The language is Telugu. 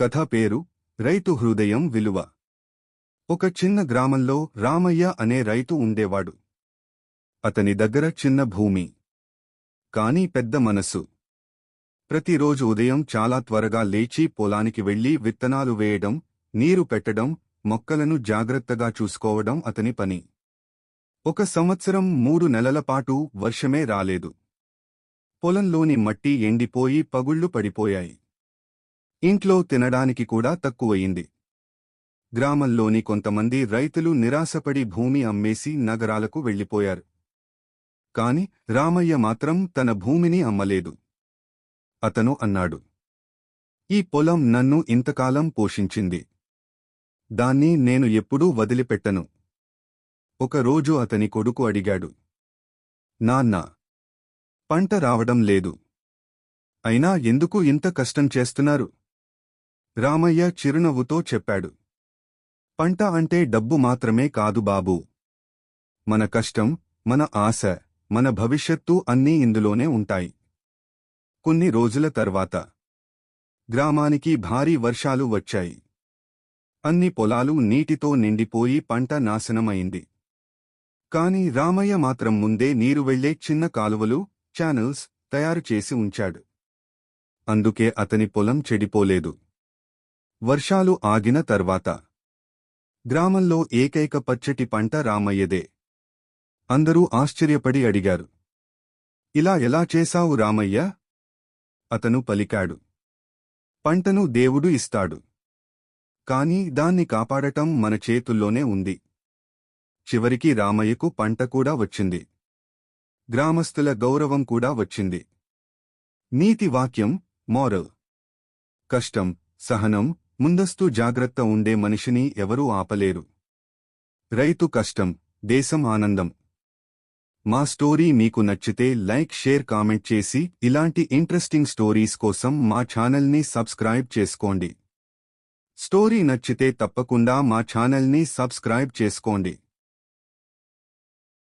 కథ పేరు రైతు హృదయం విలువ. ఒక చిన్న గ్రామంలో రామయ్య అనే రైతు ఉండేవాడు. అతని దగ్గర చిన్న భూమి. కాని పెద్ద మనసు. ప్రతిరోజు ఉదయం చాలా త్వరగా లేచి పొలానికి వెళ్ళి విత్తనాలు వేయడం నీరు పెట్టడం మొక్కలను జాగ్రత్తగా చూసుకోవడం అతని పని. ఒక సంవత్సరం మూడు నెలల పాటు వర్షమే రాలేదు. పొలంలోని మట్టి ఎండిపోయి పగుళ్ళు పడిపోయాయి. ఇంట్లో తినడానికి కూడా తక్కువయింది. గ్రామంలోని కొంతమంది రైతులు నిరాశపడి భూమి అమ్మేసి నగరాలకు వెళ్ళిపోయారు కాని రామయ్య మాత్రం తన భూమిని అమ్మలేదు. అతను అన్నాడు ఈ పొలం నన్ను ఇంతకాలం పోషించింది. దాన్ని నేను ఎప్పుడూ వదిలిపెట్టను. ఒకరోజు అతని కొడుకు అడిగాడు నాన్న పంట రావడం లేదు. అయినా ఎందుకు ఇంత కష్టం చేస్తున్నారు? రామయ్య చిరునవ్వుతో చెప్పాడు. పంట అంటే డబ్బు మాత్రమే కాదు బాబూ. మన కష్టం మన ఆశ మన భవిష్యత్తు అన్నీ ఇందులోనే ఉంటాయి. కొన్ని రోజుల తర్వాత గ్రామానికి భారీ వర్షాలు వచ్చాయి. అన్ని పొలాలు నీటితో నిండిపోయి పంట నాశనమైంది. కాని రామయ్య మాత్రం ముందే నీరు వెళ్ళే చిన్న కాలువలు ఛానల్స్ తయారు చేసి ఉంచాడు. అందుకే అతని పొలం చెడిపోలేదు. వర్షాలు ఆగిన తర్వాత గ్రామంలో ఏకైక పచ్చటి పంట రామయ్యదే. అందరూ ఆశ్చర్యపడి అడిగారు. ఇలా ఎలా చేశావు రామయ్య? అతను పలికాడు. పంటను దేవుడు ఇస్తాడు. కాని దాన్ని కాపాడటం మన చేతుల్లోనే ఉంది. చివరికి రామయ్యకు పంట కూడా వచ్చింది. గ్రామస్తుల గౌరవం కూడా వచ్చింది. నీతి వాక్యం మోరల్. కష్టం సహనం ముందస్తు జాగ్రత్త ఉండే మనిషిని ఎవరూ ఆపలేరు. రైతు కష్టం దేశం ఆనందం. మా స్టోరీ మీకు నచ్చితే లైక్ షేర్ కామెంట్ చేసి ఇలాంటి ఇంట్రెస్టింగ్ స్టోరీస్ కోసం మా ఛానల్ని సబ్స్క్రైబ్ చేసుకోండి. స్టోరీ నచ్చితే తప్పకుండా మా ఛానల్ని సబ్స్క్రైబ్ చేసుకోండి.